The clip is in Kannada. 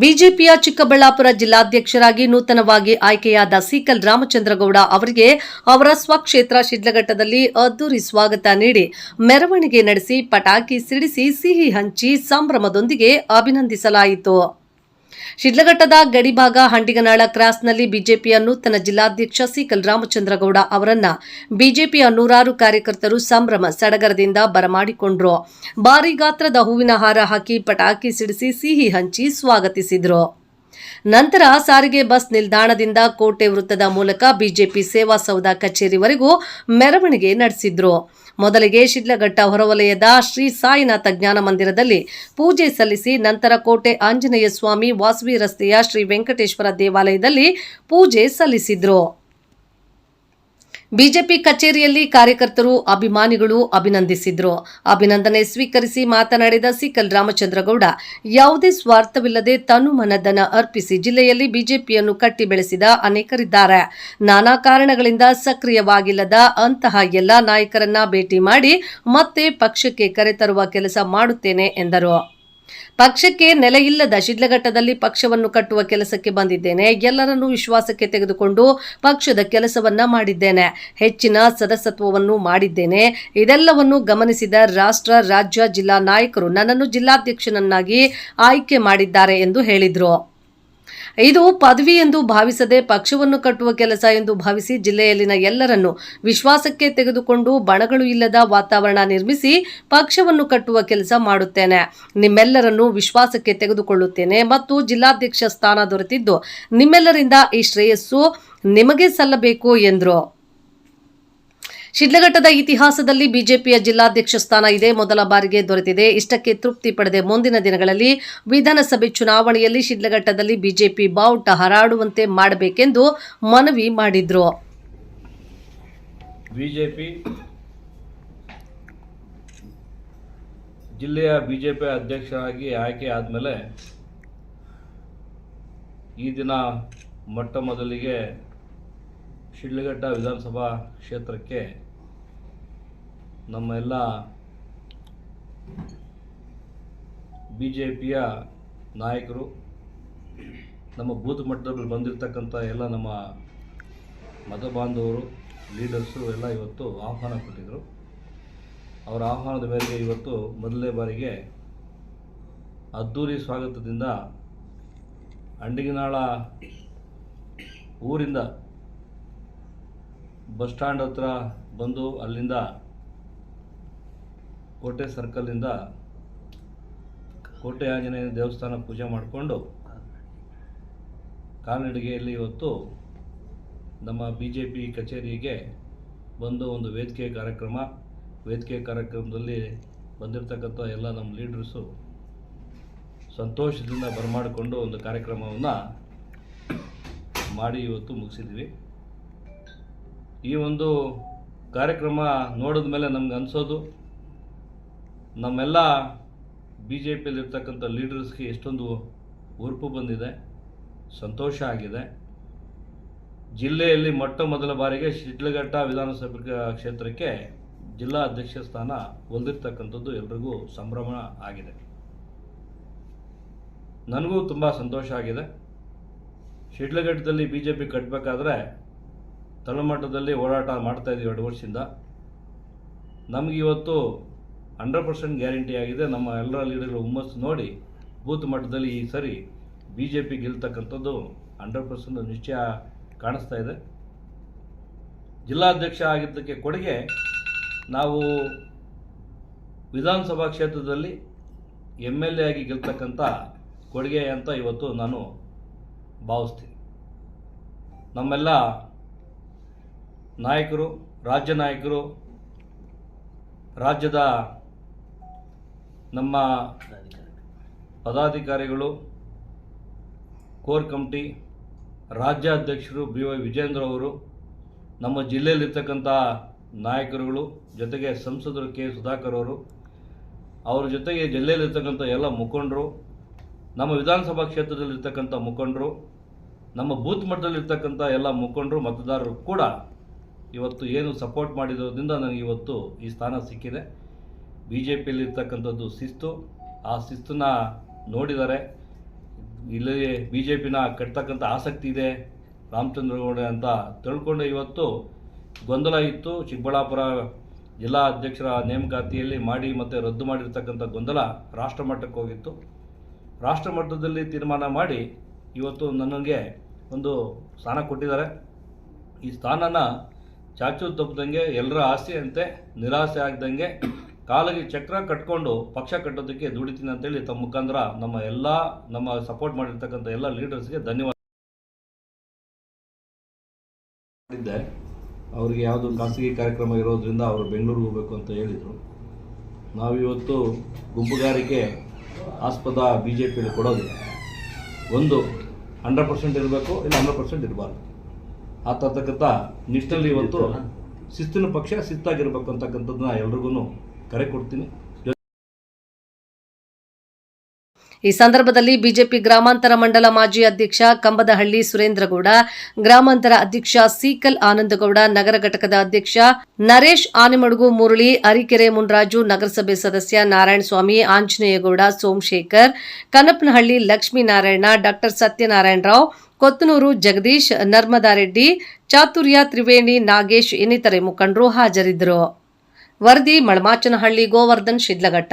ಬಿಜೆಪಿಯ ಚಿಕ್ಕಬಳ್ಳಾಪುರ ಜಿಲ್ಲಾಧ್ಯಕ್ಷರಾಗಿ ನೂತನವಾಗಿ ಆಯ್ಕೆಯಾದ ಸೀಕಲ್ ರಾಮಚಂದ್ರಗೌಡ ಅವರಿಗೆ ಅವರ ಸ್ವಕ್ಷೇತ್ರ ಶಿಡ್ಲಘಟ್ಟದಲ್ಲಿ ಅದ್ದೂರಿ ಸ್ವಾಗತ ನೀಡಿ ಮೆರವಣಿಗೆ ನಡೆಸಿ ಪಟಾಕಿ ಸಿಡಿಸಿ ಸಿಹಿ ಹಂಚಿ ಸಂಭ್ರಮದೊಂದಿಗೆ ಅಭಿನಂದಿಸಲಾಯಿತು. ಶಿಡ್ಲಘಟ್ಟದ ಗಡಿಭಾಗ ಹಂಡಿಗನಾಳ ಕ್ರಾಸ್ನಲ್ಲಿ ಬಿಜೆಪಿಯ ನೂತನ ಜಿಲ್ಲಾಧ್ಯಕ್ಷ ಸಿಕಲ್ ರಾಮಚಂದ್ರಗೌಡ ಅವರನ್ನ ಬಿಜೆಪಿಯ ನೂರಾರು ಕಾರ್ಯಕರ್ತರು ಸಂಭ್ರಮ ಸಡಗರದಿಂದ ಬರಮಾಡಿಕೊಂಡ್ರು. ಭಾರಿ ಗಾತ್ರದ ಹೂವಿನ ಹಾರ ಹಾಕಿ ಪಟಾಕಿ ಸಿಡಿಸಿ ಸಿಹಿ ಹಂಚಿ ಸ್ವಾಗತಿಸಿದ್ರು. ನಂತರ ಸಾರಿಗೆ ಬಸ್ ನಿಲ್ದಾಣದಿಂದ ಕೋಟೆ ವೃತ್ತದ ಮೂಲಕ ಬಿಜೆಪಿ ಸೇವಾ ಸೌಧ ಕಚೇರಿವರೆಗೂ ಮೆರವಣಿಗೆ ನಡೆಸಿದ್ರು. ಮೊದಲಿಗೆ ಶಿಡ್ಲಘಟ್ಟ ಹೊರವಲಯದ ಶ್ರೀ ಸಾಯಿನಾಥ ಜ್ಞಾನ ಮಂದಿರದಲ್ಲಿ ಪೂಜೆ ಸಲ್ಲಿಸಿ ನಂತರ ಕೋಟೆ ಆಂಜನೇಯ ಸ್ವಾಮಿ ವಾಸವಿ ರಸ್ತೆಯ ಶ್ರೀ ವೆಂಕಟೇಶ್ವರ ದೇವಾಲಯದಲ್ಲಿ ಪೂಜೆ ಸಲ್ಲಿಸಿದ್ರು. ಬಿಜೆಪಿ ಕಚೇರಿಯಲ್ಲಿ ಕಾರ್ಯಕರ್ತರು, ಅಭಿಮಾನಿಗಳು ಅಭಿನಂದಿಸಿದ್ರು. ಅಭಿನಂದನೆ ಸ್ವೀಕರಿಸಿ ಮಾತನಾಡಿದ ಸಿಕಲ್ ರಾಮಚಂದ್ರಗೌಡ, ಯಾವುದೇ ಸ್ವಾರ್ಥವಿಲ್ಲದೆ ತನು ಮನದನ ಅರ್ಪಿಸಿ ಜಿಲ್ಲೆಯಲ್ಲಿ ಬಿಜೆಪಿಯನ್ನು ಕಟ್ಟಿ ಬೆಳೆಸಿದ ಅನೇಕರಿದ್ದಾರೆ. ನಾನಾ ಕಾರಣಗಳಿಂದ ಸಕ್ರಿಯವಾಗಿಲ್ಲದ ಅಂತಹ ಎಲ್ಲಾ ನಾಯಕರನ್ನ ಭೇಟಿ ಮಾಡಿ ಮತ್ತೆ ಪಕ್ಷಕ್ಕೆ ಕರೆತರುವ ಕೆಲಸ ಮಾಡುತ್ತೇನೆ ಎಂದರು. ಪಕ್ಷಕ್ಕೆ ನೆಲೆಯಿಲ್ಲದ ಶಿಡ್ಲಘಟ್ಟದಲ್ಲಿ ಪಕ್ಷವನ್ನು ಕಟ್ಟುವ ಕೆಲಸಕ್ಕೆ ಬಂದಿದ್ದೇನೆ. ಎಲ್ಲರನ್ನೂ ವಿಶ್ವಾಸಕ್ಕೆ ತೆಗೆದುಕೊಂಡು ಪಕ್ಷದ ಕೆಲಸವನ್ನ ಮಾಡಿದ್ದೇನೆ. ಹೆಚ್ಚಿನ ಸದಸ್ಯತ್ವವನ್ನು ಮಾಡಿದ್ದೇನೆ. ಇದೆಲ್ಲವನ್ನು ಗಮನಿಸಿದ ರಾಷ್ಟ್ರ, ರಾಜ್ಯ, ಜಿಲ್ಲಾ ನಾಯಕರು ನನ್ನನ್ನು ಜಿಲ್ಲಾಧ್ಯಕ್ಷನನ್ನಾಗಿ ಆಯ್ಕೆ ಮಾಡಿದ್ದಾರೆ ಎಂದು ಹೇಳಿದರು. ಇದು ಪದವಿ ಎಂದು ಭಾವಿಸದೆ ಪಕ್ಷವನ್ನು ಕಟ್ಟುವ ಕೆಲಸ ಎಂದು ಭಾವಿಸಿ ಜಿಲ್ಲೆಯಲ್ಲಿನ ಎಲ್ಲರನ್ನು ವಿಶ್ವಾಸಕ್ಕೆ ತೆಗೆದುಕೊಂಡು ಬಣಗಳು ಇಲ್ಲದ ವಾತಾವರಣ ನಿರ್ಮಿಸಿ ಪಕ್ಷವನ್ನು ಕಟ್ಟುವ ಕೆಲಸ ಮಾಡುತ್ತೇನೆ. ನಿಮ್ಮೆಲ್ಲರನ್ನು ವಿಶ್ವಾಸಕ್ಕೆ ತೆಗೆದುಕೊಳ್ಳುತ್ತೇನೆ ಮತ್ತು ಜಿಲ್ಲಾಧ್ಯಕ್ಷ ಸ್ಥಾನ ದೊರೆತಿದ್ದು ನಿಮ್ಮೆಲ್ಲರಿಂದ ಈ ಶ್ರೇಯಸ್ಸು ನಿಮಗೆ ಸಲ್ಲಬೇಕು ಎಂದರು. ಶಿಡ್ಲಘಟ್ಟದ ಇತಿಹಾಸದಲ್ಲಿ ಬಿಜೆಪಿಯ ಜಿಲ್ಲಾಧ್ಯಕ್ಷ ಸ್ಥಾನ ಇದೇ ಮೊದಲ ಬಾರಿಗೆ ದೊರೆತಿದೆ. ಇಷ್ಟಕ್ಕೆ ತೃಪ್ತಿ ಪಡೆದೆ ಮುಂದಿನ ದಿನಗಳಲ್ಲಿ ವಿಧಾನಸಭೆ ಚುನಾವಣೆಯಲ್ಲಿ ಶಿಡ್ಲಘಟ್ಟದಲ್ಲಿ ಬಿಜೆಪಿ ಬಾವುಟ ಹರಾಡುವಂತೆ ಮಾಡಬೇಕೆಂದು ಮನವಿ ಮಾಡಿದ್ರು. ಬಿಜೆಪಿ ಜಿಲ್ಲೆಯ ಬಿಜೆಪಿ ಅಧ್ಯಕ್ಷರಾಗಿ ಆಯ್ಕೆ ಆದಮೇಲೆ ಈ ದಿನ ಮೊಟ್ಟ ಮೊದಲಿಗೆ ಶಿಡ್ಲಘಟ್ಟ ವಿಧಾನಸಭಾ ಕ್ಷೇತ್ರಕ್ಕೆ ನಮ್ಮ ಎಲ್ಲ ಬಿ ಜೆ ಪಿಯ ನಾಯಕರು, ನಮ್ಮ ಬೂತ್ ಮಟ್ಟದಲ್ಲಿ ಬಂದಿರತಕ್ಕಂಥ ಎಲ್ಲ ನಮ್ಮ ಮತ ಬಾಂಧವರು ಲೀಡರ್ಸು ಎಲ್ಲ ಇವತ್ತು ಆಹ್ವಾನ ಕೊಟ್ಟಿದ್ದರು ಅವರ ಆಹ್ವಾನದ ಮೇರೆಗೆ ಇವತ್ತು ಮೊದಲನೇ ಬಾರಿಗೆ ಅದ್ದೂರಿ ಸ್ವಾಗತದಿಂದ ಅಂಡಿಗನಾಳ ಊರಿಂದ ಬಸ್ ಸ್ಟ್ಯಾಂಡ್ ಹತ್ರ ಬಂದು ಅಲ್ಲಿಂದ ಕೋಟೆ ಸರ್ಕಲ್ನಿಂದ ಕೋಟೆ ಆಂಜನೇಯ ದೇವಸ್ಥಾನ ಪೂಜೆ ಮಾಡಿಕೊಂಡು ಕಾಲ್ನಡಿಗೆಯಲ್ಲಿ ಇವತ್ತು ನಮ್ಮ ಬಿ ಜೆ ಪಿ ಕಚೇರಿಗೆ ಬಂದು ಒಂದು ವೇದಿಕೆ ಕಾರ್ಯಕ್ರಮ, ವೇದಿಕೆ ಕಾರ್ಯಕ್ರಮದಲ್ಲಿ ಬಂದಿರತಕ್ಕಂಥ ಎಲ್ಲ ನಮ್ಮ ಲೀಡರ್ಸು ಸಂತೋಷದಿಂದ ಬರಮಾಡಿಕೊಂಡು ಒಂದು ಕಾರ್ಯಕ್ರಮವನ್ನು ಮಾಡಿ ಇವತ್ತು ಮುಗಿಸಿದ್ವಿ. ಈ ಒಂದು ಕಾರ್ಯಕ್ರಮ ನೋಡಿದ ಮೇಲೆ ನಮ್ಗೆ ಅನಿಸೋದು ನಮ್ಮೆಲ್ಲ ಬಿ ಜೆ ಪಿಯಲ್ಲಿರ್ತಕ್ಕಂಥ ಲೀಡರ್ಸ್ಗೆ ಎಷ್ಟೊಂದು ಉರುಪು ಬಂದಿದೆ, ಸಂತೋಷ ಆಗಿದೆ. ಜಿಲ್ಲೆಯಲ್ಲಿ ಮೊಟ್ಟ ಮೊದಲ ಬಾರಿಗೆ ಶಿಡ್ಲಘಟ್ಟ ವಿಧಾನಸಭೆ ಕ್ಷೇತ್ರಕ್ಕೆ ಜಿಲ್ಲಾ ಅಧ್ಯಕ್ಷ ಸ್ಥಾನ ಹೊಂದಿರ್ತಕ್ಕಂಥದ್ದು ಎಲ್ರಿಗೂ ಸಂಭ್ರಮ ಆಗಿದೆ. ನನಗೂ ತುಂಬ ಸಂತೋಷ ಆಗಿದೆ. ಶಿಡ್ಲಘಟ್ಟದಲ್ಲಿ ಬಿ ಜೆ ಪಿ ಕಟ್ಟಬೇಕಾದ್ರೆ ತಳಮಟ್ಟದಲ್ಲಿ ಹೋರಾಟ ಮಾಡ್ತಾಯಿದ್ದೀವಿ ಎರಡು ವರ್ಷದಿಂದ. ನಮಗೆ ಇವತ್ತು ಹಂಡ್ರೆಡ್ ಪರ್ಸೆಂಟ್ ಗ್ಯಾರಂಟಿ ಆಗಿದೆ. ನಮ್ಮ ಎಲ್ಲರ ಲೀಡರ್ಗಳ ಹುಮ್ಮಸ್ಸು ನೋಡಿ ಬೂತ್ ಮಟ್ಟದಲ್ಲಿ ಈ ಸರಿ ಬಿ ಜೆ ಪಿ ಗೆಲ್ತಕ್ಕಂಥದ್ದು ಹಂಡ್ರೆಡ್ ಪರ್ಸೆಂಟ್ ನಿಶ್ಚಯ ಕಾಣಿಸ್ತಾ ಇದೆ. ಜಿಲ್ಲಾಧ್ಯಕ್ಷ ಆಗಿದ್ದಕ್ಕೆ ಕೊಡುಗೆ ನಾವು ವಿಧಾನಸಭಾ ಕ್ಷೇತ್ರದಲ್ಲಿ ಎಂ ಎಲ್ ಎ ಆಗಿ ಗೆಲ್ತಕ್ಕಂಥ ಕೊಡುಗೆ ಅಂತ ಇವತ್ತು ನಾನು ಭಾವಿಸ್ತೀನಿ. ನಮ್ಮೆಲ್ಲ ನಾಯಕರು, ರಾಜ್ಯ ನಾಯಕರು, ರಾಜ್ಯದ ನಮ್ಮ ಪದಾಧಿಕಾರಿಗಳು, ಕೋರ್ ಕಮಿಟಿ, ರಾಜ್ಯಾಧ್ಯಕ್ಷರು ಬಿ ವೈ ವಿಜೇಂದ್ರ ಅವರು, ನಮ್ಮ ಜಿಲ್ಲೆಯಲ್ಲಿರ್ತಕ್ಕಂಥ ನಾಯಕರುಗಳು, ಜೊತೆಗೆ ಸಂಸದರು ಕೆ ಸುಧಾಕರ್ ಅವರು, ಅವರ ಜೊತೆಗೆ ಜಿಲ್ಲೆಯಲ್ಲಿರ್ತಕ್ಕಂಥ ಎಲ್ಲ ಮುಖಂಡರು, ನಮ್ಮ ವಿಧಾನಸಭಾ ಕ್ಷೇತ್ರದಲ್ಲಿರ್ತಕ್ಕಂಥ ಮುಖಂಡರು, ನಮ್ಮ ಬೂತ್ ಮಟ್ಟದಲ್ಲಿರ್ತಕ್ಕಂಥ ಎಲ್ಲ ಮುಖಂಡರು, ಮತದಾರರು ಕೂಡ ಇವತ್ತು ಏನು ಸಪೋರ್ಟ್ ಮಾಡಿರೋದ್ರಿಂದ ನನಗೆ ಇವತ್ತು ಈ ಸ್ಥಾನ ಸಿಕ್ಕಿದೆ. ಬಿ ಜೆ ಪಿಯಲ್ಲಿರ್ತಕ್ಕಂಥದ್ದು ಶಿಸ್ತು, ಆ ಶಿಸ್ತನ್ನ ನೋಡಿದ್ದಾರೆ ಇಲ್ಲಿ ಬಿ ಜೆ ಪಿನ ಕಟ್ತಕ್ಕಂಥ ಆಸಕ್ತಿ ಇದೆ. ರಾಮಚಂದ್ರಗೌಡ ಅಂತ ತಿಳ್ಕೊಂಡು ಇವತ್ತು ಗೊಂದಲ ಇತ್ತು. ಚಿಕ್ಕಬಳ್ಳಾಪುರ ಜಿಲ್ಲಾ ಅಧ್ಯಕ್ಷರ ನೇಮಕಾತಿಯಲ್ಲಿ ಮಾಡಿ ಮತ್ತು ರದ್ದು ಮಾಡಿರ್ತಕ್ಕಂಥ ಗೊಂದಲ ರಾಷ್ಟ್ರ ಮಟ್ಟಕ್ಕೆ ಹೋಗಿತ್ತು. ರಾಷ್ಟ್ರ ಮಟ್ಟದಲ್ಲಿ ತೀರ್ಮಾನ ಮಾಡಿ ಇವತ್ತು ನನಗೆ ಒಂದು ಸ್ಥಾನ ಕೊಟ್ಟಿದ್ದಾರೆ. ಈ ಸ್ಥಾನನ ಚಾಚು ತಪ್ಪದಂಗೆ ಎಲ್ಲರ ಆಸೆಯಂತೆ, ನಿರಾಸೆ ಆಗದಂಗೆ ಕಾಲಿಗೆ ಚಕ್ರ ಕಟ್ಕೊಂಡು ಪಕ್ಷ ಕಟ್ಟೋದಕ್ಕೆ ದುಡಿತೀನಿ ಅಂತೇಳಿ ತಮ್ಮ ಮುಖಾಂತರ ನಮ್ಮ ಎಲ್ಲ ನಮ್ಮ ಸಪೋರ್ಟ್ ಮಾಡಿರ್ತಕ್ಕಂಥ ಎಲ್ಲ ಲೀಡರ್ಸ್ಗೆ ಧನ್ಯವಾದ. ಮಾಡಿದ್ದೆ. ಅವರಿಗೆ ಯಾವುದು ಖಾಸಗಿ ಕಾರ್ಯಕ್ರಮ ಇರೋದ್ರಿಂದ ಅವರು ಬೆಂಗಳೂರಿಗೆ ಹೋಗಬೇಕು ಅಂತ ಹೇಳಿದರು. ನಾವಿವತ್ತು ಗುಂಪುಗಾರಿಕೆ ಆಸ್ಪದ ಬಿ ಜೆ ಪಿಲಿ ಕೊಡೋದಿಲ್ಲ ಒಂದು ಹಂಡ್ರೆಡ್ ಪರ್ಸೆಂಟ್ ಇರಬೇಕು ಇಲ್ಲ ಹಂಡ್ರೆಡ್ ಪರ್ಸೆಂಟ್ ಇರಬಾರ್ದು. ಆ ತರ್ತಕ್ಕಂಥ ನಿಷ್ಠಲ್ಲಿ ಇವತ್ತು ಶಿಸ್ತಿನ ಪಕ್ಷ ಶಿಸ್ತಾಗಿರ್ಬೇಕು ಅಂತಕ್ಕಂಥದ್ದನ್ನ ಎಲ್ರಿಗೂ ಕರೆ ಕೊಡ್ತೀನಿ. ಈ ಸಂದರ್ಭದಲ್ಲಿ ಬಿಜೆಪಿ ಗ್ರಾಮಾಂತರ ಮಂಡಲ ಮಾಜಿ ಅಧ್ಯಕ್ಷ ಕಂಬದಹಳ್ಳಿ ಸುರೇಂದ್ರಗೌಡ, ಗ್ರಾಮಾಂತರ ಅಧ್ಯಕ್ಷ ಸೀಕಲ್ ಆನಂದಗೌಡ, ನಗರ ಘಟಕದ ಅಧ್ಯಕ್ಷ ನರೇಶ್ ಆನೆಮಡುಗು, ಮುರಳಿ ಅರಿಕೆರೆ ಮುನ್ರಾಜು, ನಗರಸಭೆ ಸದಸ್ಯ ನಾರಾಯಣಸ್ವಾಮಿ ಆಂಜನೇಯಗೌಡ, ಸೋಮಶೇಖರ್, ಕನಪನಹಳ್ಳಿ ಲಕ್ಷ್ಮೀನಾರಾಯಣ ಡಾಕ್ಟರ್ ಸತ್ಯನಾರಾಯಣರಾವ್ ಕೊತ್ತನೂರು ಜಗದೀಶ್ ನರ್ಮದಾರೆಡ್ಡಿ ಚಾತುರ್ಯ ತ್ರಿವೇಣಿ ನಾಗೇಶ್ ಇನ್ನಿತರೆ ಮುಖಂಡರು ಹಾಜರಿದ್ದರು. ವರದಿ ಮಳಮಾಚನಹಳ್ಳಿ ಗೋವರ್ಧನ್ ಶಿಡ್ಲಘಟ್ಟ.